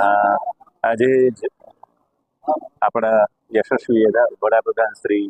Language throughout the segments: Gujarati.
આજે આપણા યશસ્વી વડાપ્રધાન શ્રી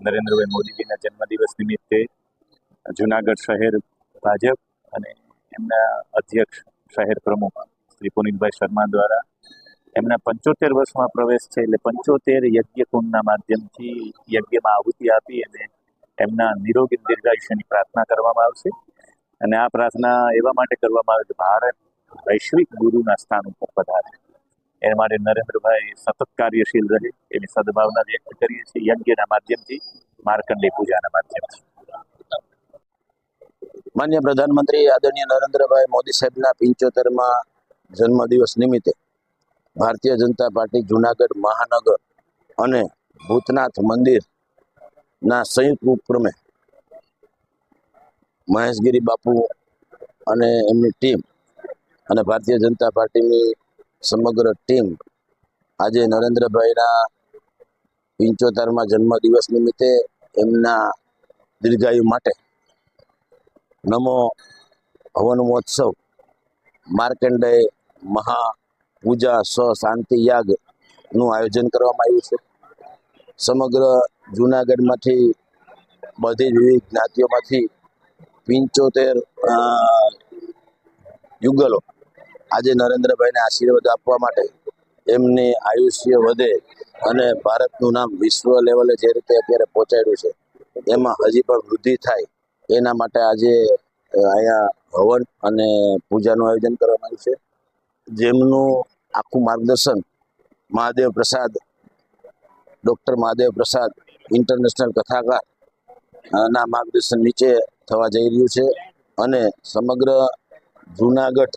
નરેન્દ્રભાઈ મોદીજીના જન્મદિવસ નિમિત્તે જુનાગઢ શહેર ભાજપ અને એમના અધ્યક્ષ શહેર પ્રમુખ શ્રી પુનિતભાઈ શર્મા દ્વારા એમના પંચોતેર વર્ષમાં પ્રવેશ છે એટલે પંચોતેર યજ્ઞ કુંડના માધ્યમથી યજ્ઞમાં આહુતિ આપી અને એમના નિરોગી દીર્ઘાયુષ્યની પ્રાર્થના કરવામાં આવશે. અને આ પ્રાર્થના એવા માટે કરવામાં આવે કે ભારત વૈશ્વિક ગુરુના સ્થાન ઉપર પધારે એ માટે નરેન્દ્રભાઈ સતત કાર્યશીલ રહે એની સદભાવના વ્યક્ત કરીએ છીએ યજ્ઞના માધ્યમથી માર્કંડે પૂજાના માધ્યમથી. માન્ય પ્રધાનમંત્રી આદરણીય નરેન્દ્રભાઈ મોદી સાહેબના પંચોતેરમાં જન્મદિવસ નિમિત્તે ભારતીય જનતા પાર્ટી જુનાગઢ મહાનગર અને ભૂતનાથ મંદિરના સંયુક્ત ઉપક્રમે મહેશગીરી બાપુ અને એમની ટીમ અને ભારતીય જનતા પાર્ટીની સમગ્ર ટીમ આજે નરેન્દ્રભાઈના પિંચોતેરમાં જન્મદિવસ નિમિત્તે એમના દીર્ઘાયુ માટે નમો હવન મહોત્સવ માર્કંડેય મહા પૂજા સ શાંતિ યાગનું આયોજન કરવામાં આવ્યું છે. સમગ્ર જૂનાગઢમાંથી બધી જ વિવિધ જ્ઞાતિઓમાંથી પંચોતેર યુગલો આજે નરેન્દ્રભાઈને આશીર્વાદ આપવા માટે એમની આયુષ્ય વધે અને ભારતનું નામ વિશ્વ લેવલે જે રીતે અત્યારે પહોંચાડ્યું છે, એમાં હજી પણ વૃદ્ધિ થાય, એના માટે આજે અહીંયા હવન અને પૂજાનું આયોજન કરવામાં આવ્યું છે. જેમનું આખું માર્ગદર્શન મહાદેવ પ્રસાદ, ડૉક્ટર મહાદેવ પ્રસાદ, ઇન્ટરનેશનલ કથાકાર ના માર્ગદર્શન નીચે થવા જઈ રહ્યું છે અને સમગ્ર જૂનાગઢ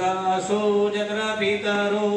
तनूनामा पुत्रासो जत्र पितरो